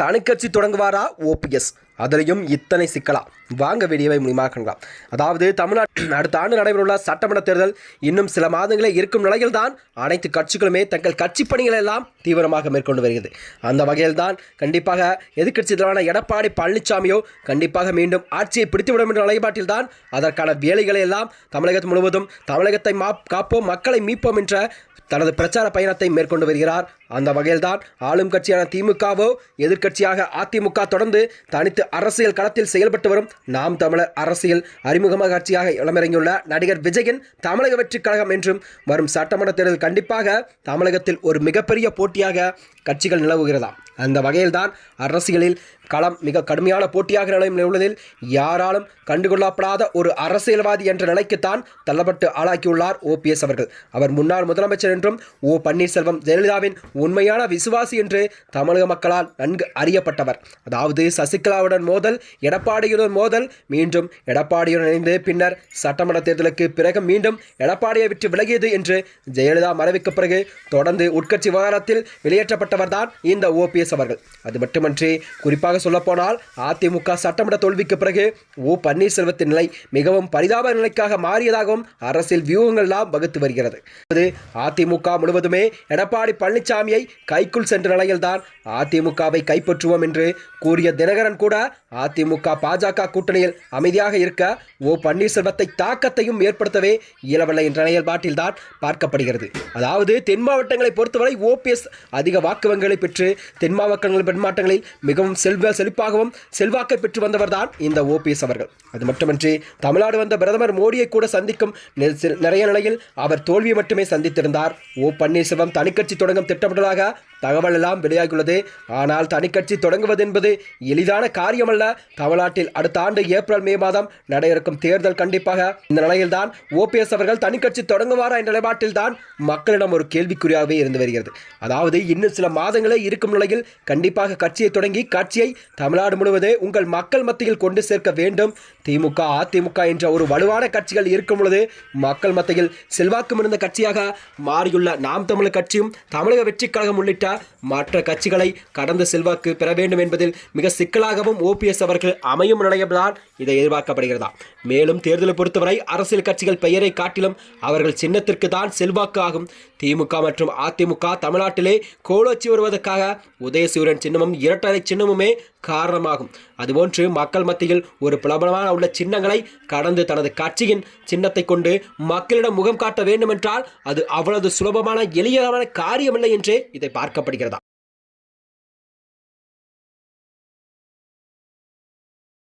தனிக்கட்சி தொடங்குவாரா? OPS அதிலையும் இத்தனை சிக்கலா? வாங்க வீடியோவை முடிமாக்கலாம் அதாவது தமிழ்நாட்டில் அடுத்த ஆண்டு நடைபெறவுள்ள சட்டமன்ற தேர்தல் இன்னும் சில மாதங்களே இருக்கும் நிலையில்தான் அனைத்து கட்சிகளுமே தங்கள் கட்சி பணிகளை எல்லாம் தீவிரமாக மேற்கொண்டு வருகிறது. அந்த வகையில் தான் கண்டிப்பாக எதிர்க்கட்சி தலைவரான எடப்பாடி பழனிசாமியோ கண்டிப்பாக மீண்டும் ஆட்சியை பிடித்துவிடும் என்ற நிலைப்பாட்டில் தான் அதற்கான வேலைகளை எல்லாம் தமிழகத்து முழுவதும் தமிழகத்தை மா காப்போம் மக்களை மீட்போம் என்ற தனது பிரச்சார பயணத்தை மேற்கொண்டு வருகிறார். அந்த வகையில்தான் ஆளும் கட்சியான திமுகவோ எதிர்க்கட்சியாக அதிமுக தொடர்ந்து தனித்து அரசியல் களத்தில் செயல்பட்டு வரும் நாம் தமிழர் அரசியல் அறிமுகமாக கட்சியாக இளமிறங்கியுள்ள நடிகர் விஜயன் தமிழக வெற்றி கழகம் என்றும் வரும் சட்டமன்ற தேர்தல் கண்டிப்பாக தமிழகத்தில் ஒரு மிகப்பெரிய போட்டியாக கட்சிகள் நிலவுகிறதாம். அந்த வகையில்தான் அரசியலில் களம் மிக கடுமையான போட்டியாக நிலையம் உள்ளதில் யாராலும் கண்டுகொள்ளப்படாத ஒரு அரசியல்வாதி என்ற நிலைக்குத்தான் தள்ளப்பட்டு ஆளாக்கியுள்ளார் ஓபிஎஸ் அவர்கள். அவர் முன்னாள் முதலமைச்சர் என்றும் ஓ பன்னீர்செல்வம் ஜெயலலிதாவின் உண்மையான விசுவாசி என்று தமிழக மக்களால் நன்கு அறியப்பட்டவர். அதாவது சசிகலாவுடன் மோதல் எடப்பாடியுடன் மோதல் மீண்டும் எடப்பாடியுடன் இணைந்து பின்னர் சட்டமன்ற தேர்தலுக்கு பிறகு மீண்டும் எடப்பாடியை விட்டு விலகியது என்று ஜெயலலிதா மறைவுக்கு பிறகு தொடர்ந்து உட்கட்சி விவகாரத்தில் வெளியேற்றப்பட்டவர்தான் இந்த ஓபிஎஸ் அவர்கள். அது மட்டுமன்றி குறிப்பாக குறிப்பாக சொல்லப்போனால் அதிமுக சட்டமன்ற தோல்விக்கு பிறகு ஓ பன்னீர்செல்வத்தின் நிலை மிகவும் பரிதாப நிலைக்காக மாறியதாகவும் அரசியல் வியூகங்கள்லாம் வகுத்து வருகிறது. அதிமுக முழுவதுமே எடப்பாடி பழனிசாமியை கைக்குள் சென்ற நிலையில்தான் அதிமுகவை கைப்பற்றுவோம் என்று கூறிய தினகரன் கூட அதிமுக பாஜக கூட்டணியில் அமைதியாக இருக்க ஓ பன்னீர்செல்வத்தை தாக்கத்தையும் ஏற்படுத்தவே இயலவில்லை என்ற நிலைப்பாட்டில்தான் பார்க்கப்படுகிறது. அதாவது தென் மாவட்டங்களை பொறுத்தவரை ஓபிஎஸ் அதிக வாக்குவங்களை பெற்று தென் மாவட்டங்கள் பெண்மாட்டங்களில் மிகவும் செல்வ செழிப்பாகவும் செல்வாக்கை பெற்று வந்தவர்தான் இந்த ஓபிஎஸ் அவர்கள். அது மட்டுமின்றி தமிழ்நாடு வந்த பிரதமர் மோடியை கூட சந்திக்கும் நிறைய நிலையில் அவர் தோல்வியை மட்டுமே சந்தித்திருந்தார். ஓ பன்னீர்செல்வம் தனிக்கட்சி தொடங்கும் திட்டமிடலாக தகவல் எல்லாம் வெளியாகியுள்ளது. ஆனால் தனிக்கட்சி தொடங்குவது என்பது எளிதான காரியமல்ல. தமிழ்நாட்டில் அடுத்த ஆண்டு ஏப்ரல் மே மாதம் நட இருக்கும் தேர்தல் கண்டிப்பாக இந்த நிலையில்தான் ஓபிஎஸ் அவர்கள் தனிக்கட்சி தொடங்குவாரா என்ற நிலைப்பாட்டில் தான் மக்களிடம் ஒரு கேள்விக்குறியாகவே இருந்து வருகிறது. அதாவது இன்னும் சில மாதங்களே இருக்கும் நிலையில் கண்டிப்பாக கட்சியை தொடங்கி கட்சியை தமிழ்நாடு முழுவதே உங்கள் மக்கள் மத்தியில் கொண்டு சேர்க்க வேண்டும். திமுக அதிமுக என்ற ஒரு வலுவான கட்சிகள் இருக்கும் பொழுது மக்கள் மத்தியில் செல்வாக்கு மிகுந்த கட்சியாக மாறியுள்ள நாம் தமிழர் கட்சியும் தமிழக வெற்றிக் கழகம் உள்ளிட்ட மற்ற கட்சிகளை கடந்த செல்வாக்கு பெற வேண்டும் என்பதில் மிக சிக்கலாகவும் ஓபிஎஸ் அவர்கள் அமையும் நிலையம்தான் இதை எதிர்பார்க்கப்படுகிறதா. மேலும் தேர்தலை பொறுத்தவரை அரசியல் கட்சிகள் பெயரை காட்டிலும் அவர்கள் சின்னத்திற்கு தான் செல்வாக்கு ஆகும். திமுக மற்றும் அதிமுக தமிழ்நாட்டிலே கோலோச்சி வருவதற்காக உதயசூரியன் சின்னமும் இரட்டரை சின்னமுமே காரணமாகும். அதுபோன்று மக்கள் மத்தியில் ஒரு பிரபலமான உள்ள சின்னங்களை கடந்து தனது கட்சியின் சின்னத்தை கொண்டு மக்களிடம் முகம் காட்ட வேண்டுமென்றால் அது அவ்வளவு சுலபமான எளியமான காரியமில்லை என்றே இதை பார்க்கப்படுகிறதா?